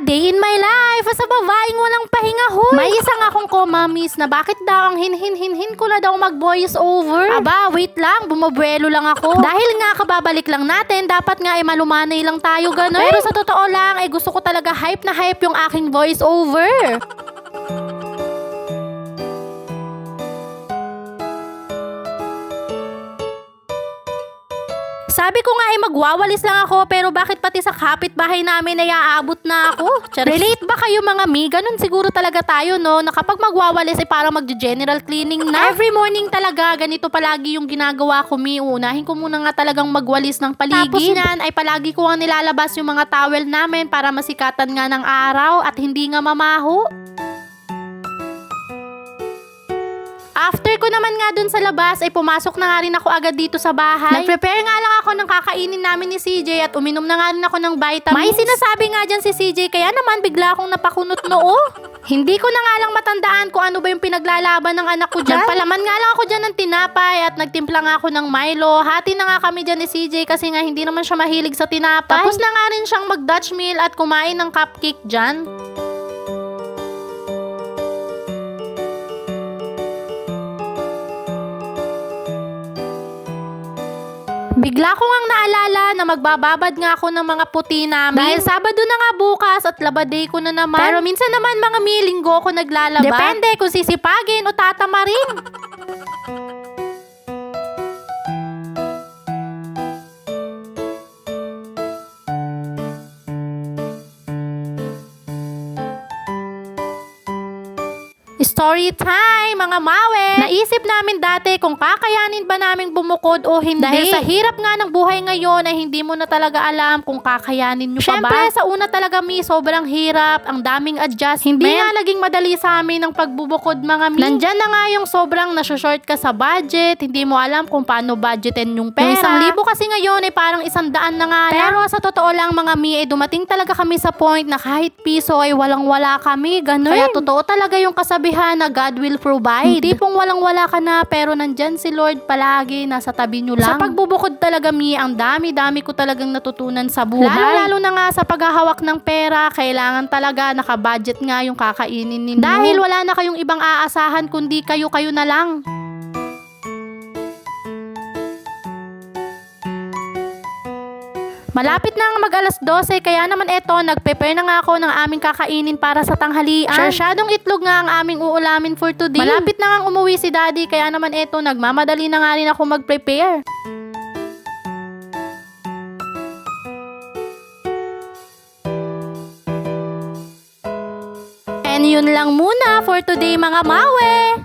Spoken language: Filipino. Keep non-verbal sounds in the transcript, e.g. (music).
Day in my life, sa babaeng walang pahinga huy. May isa nga akong komamis na bakit daw ang hin-hin-hin-hin ko na daw mag-voice over. Aba, wait lang, bumabuelo lang ako. (laughs) Dahil nga kababalik lang natin, dapat nga ay malumanay lang tayo ganun. Pero sa totoo lang, ay gusto ko talaga hype na hype yung aking voice over. Sabi ko nga ay magwawalis lang ako pero bakit pati sa kapitbahay namin ay aabot na ako? Relate ba kayo mga mi? Ganun siguro talaga tayo no na kapag magwawalis ay parang mag-general cleaning na. Every morning talaga ganito palagi yung ginagawa ko mi. Unahin ko muna nga talagang magwalis ng paligid. Tapos ay palagi ko ang nilalabas yung mga towel namin para masikatan nga ng araw at hindi nga mamaho. After ko naman nga dun sa labas, ay pumasok na nga rin ako agad dito sa bahay. Nag-prepare nga lang ako ng kakainin namin ni CJ at uminom na nga rin ako ng vitamins. May sinasabi nga dyan si CJ, kaya naman bigla akong napakunot noo. (laughs) Hindi ko na nga lang matandaan kung ano ba yung pinaglalaban ng anak ko dyan. Nagpalaman nga lang ako dyan ng tinapay at nagtimpla nga ako ng Milo. Hati na nga kami dyan ni CJ kasi nga hindi naman siya mahilig sa tinapay. Tapos na nga rin siyang mag-Dutch meal at kumain ng cupcake dyan. Bigla ko ngang naalala na magbababad nga ako ng mga puti namin. Dahil Sabado na nga bukas at labaday ko na naman. Pero minsan naman mga milinggo ko naglalaba. Depende kung sisipagin o tatamarin. Story time, mga mawe! Naisip namin dati kung kakayanin ba namin bumukod o hindi. Dahil sa hirap nga ng buhay ngayon ay hindi mo na talaga alam kung kakayanin nyo pa ba. Siyempre, sa una talaga mi, sobrang hirap, ang daming adjustment. Hindi nga naging madali sa amin ang pagbubukod mga mi. Nandyan na nga yung sobrang nasoshort ka sa budget, hindi mo alam kung paano budgetin yung pera. Yung isang libo kasi ngayon ay parang isang daan na nga. Pero sa totoo lang mga mi, ay dumating talaga kami sa point na kahit piso ay walang wala kami, ganun. Kaya totoo talaga yung kasabihan na God will provide. Hindi pong walang-wala ka na pero nandyan si Lord palagi, nasa tabi nyo lang. Sa pagbubukod talaga mi, ang dami-dami ko talagang natutunan sa buhay. Lalo-lalo na nga sa paghahawak ng pera, kailangan talaga nakabudget nga yung kakainin ninyo. Dahil wala na kayong ibang aasahan kundi kayo-kayo na lang. Malapit na ang mag alas 12 kaya naman eto nagprepare na nga ako ng aming kakainin para sa tanghalian. Sarsyadong itlog nga ang aming uulamin for today. Malapit na nga umuwi si daddy kaya naman eto nagmamadali na nga rin ako mag-prepare. And yun lang muna for today mga mawe!